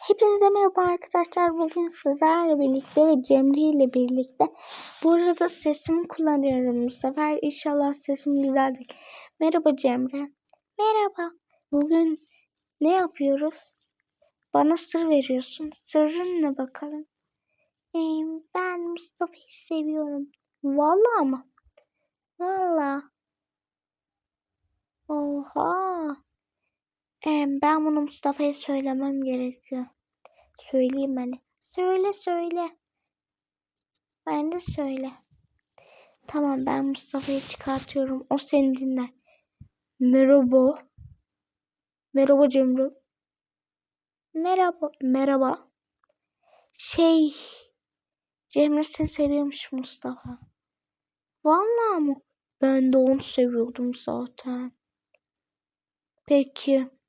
Hepinize merhaba arkadaşlar. Bugün sizlerle birlikte ve Cemre ile birlikte. Bu arada sesimi kullanıyorum bu sefer. İnşallah sesim güzeldir. Merhaba Cemre. Merhaba. Bugün ne yapıyoruz? Bana sır veriyorsun. Sırrın ne bakalım? Ee, ben Mustafa'yı seviyorum. Vallahi mı? Vallahi. Oha. Ee, ben bunu Mustafa'ya söylemem gerekiyor. Söyleyeyim hani. Söyle söyle. Ben de söyle. Tamam ben Mustafa'yı çıkartıyorum. O seni dinler. Merhaba. Merhaba Cemre. Merhaba. Merhaba. Şey. Cemre seni seviyormuş Mustafa. Vallahi mı? Ben de onu seviyordum zaten. Peki.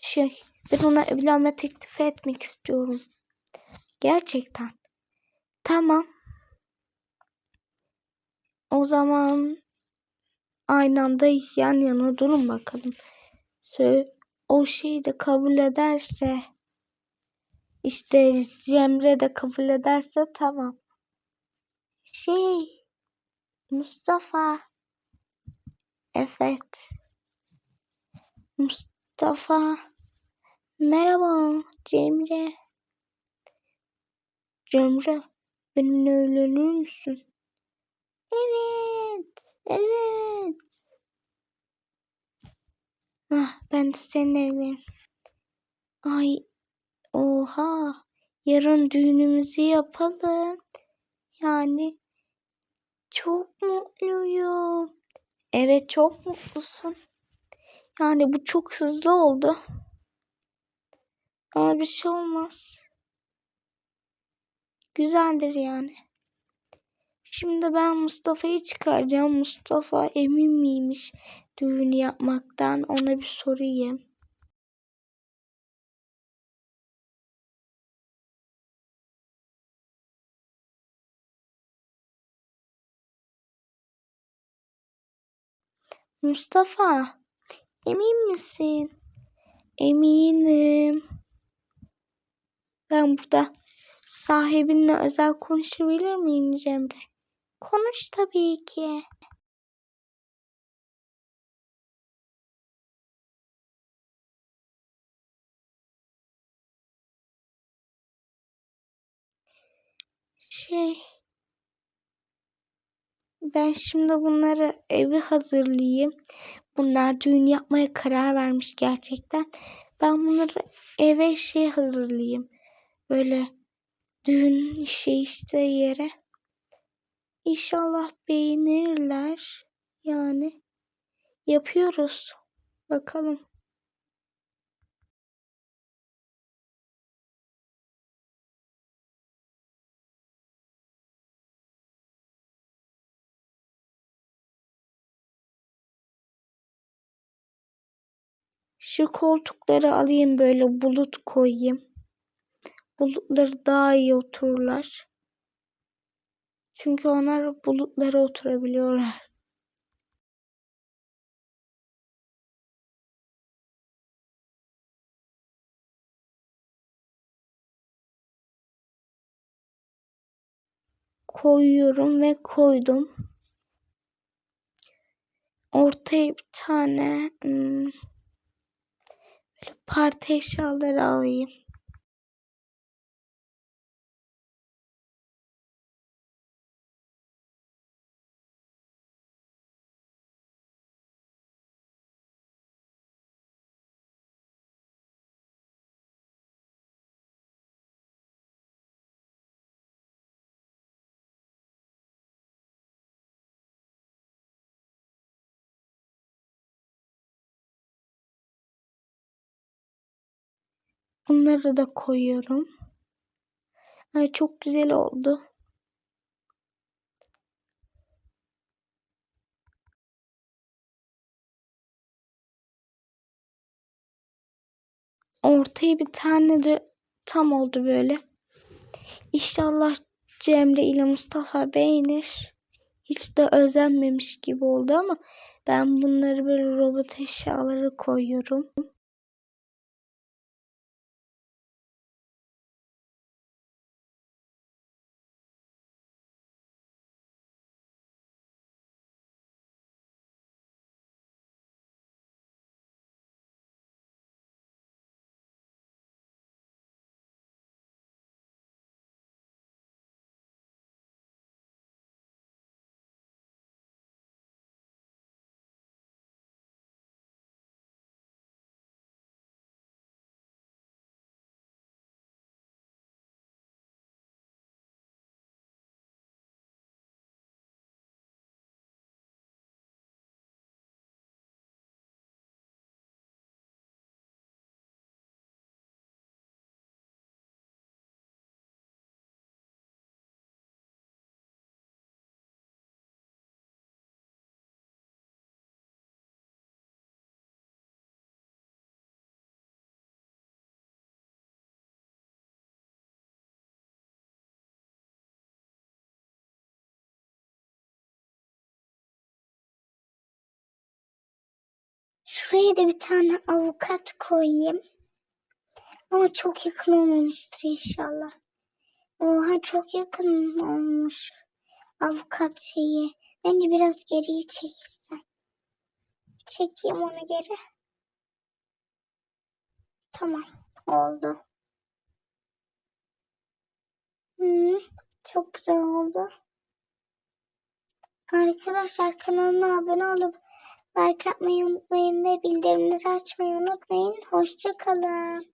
Şey. Ben ona evlenme teklif etmek istiyorum. Gerçekten. Tamam. O zaman aynı anda yan yana durun bakalım. O şeyi de kabul ederse işte Cemre de kabul ederse tamam. Şey Mustafa Evet. Mustafa Merhaba Cemre. Cemre benimle evlenir misin? Evet. Evet. Ah, ben de seninle evlenirim. Ay oha. Yarın düğünümüzü yapalım. Yani çok mutluyum. Evet çok mutlusun. Yani bu çok hızlı oldu. Ama bir şey olmaz. Güzeldir yani. Şimdi ben Mustafa'yı çıkaracağım. Mustafa emin miymiş düğünü yapmaktan? Ona bir sorayım. Mustafa, emin misin? Eminim. Ben burada sahibinle özel konuşabilir miyim Cemre? Konuş tabii ki. Şey, ben şimdi bunları evi hazırlayayım. Bunlar düğün yapmaya karar vermiş gerçekten. Ben bunları eve şey hazırlayayım. Böyle düğün şey işte yere. İnşallah beğenirler. Yani yapıyoruz. Bakalım. Şu koltukları alayım böyle bulut koyayım. Bulutları daha iyi otururlar. Çünkü onlar bulutlara oturabiliyorlar. Koyuyorum ve koydum. Ortaya bir tane hmm, parti eşyaları alayım. Bunları da koyuyorum. Ay çok güzel oldu. Ortaya bir tane de tam oldu böyle. İnşallah Cemre ile Mustafa beğenir. Hiç de özenmemiş gibi oldu ama ben bunları böyle robot eşyaları koyuyorum. Şuraya da bir tane avukat koyayım. Ama çok yakın olmamıştır inşallah. Oha çok yakın olmuş. Avukat şeyi. Bence biraz geriye çekilsen. Çekeyim onu geri. Tamam. Oldu. Hı, çok güzel oldu. Arkadaşlar kanalıma abone olup like atmayı unutmayın ve bildirimleri açmayı unutmayın. Hoşça kalın.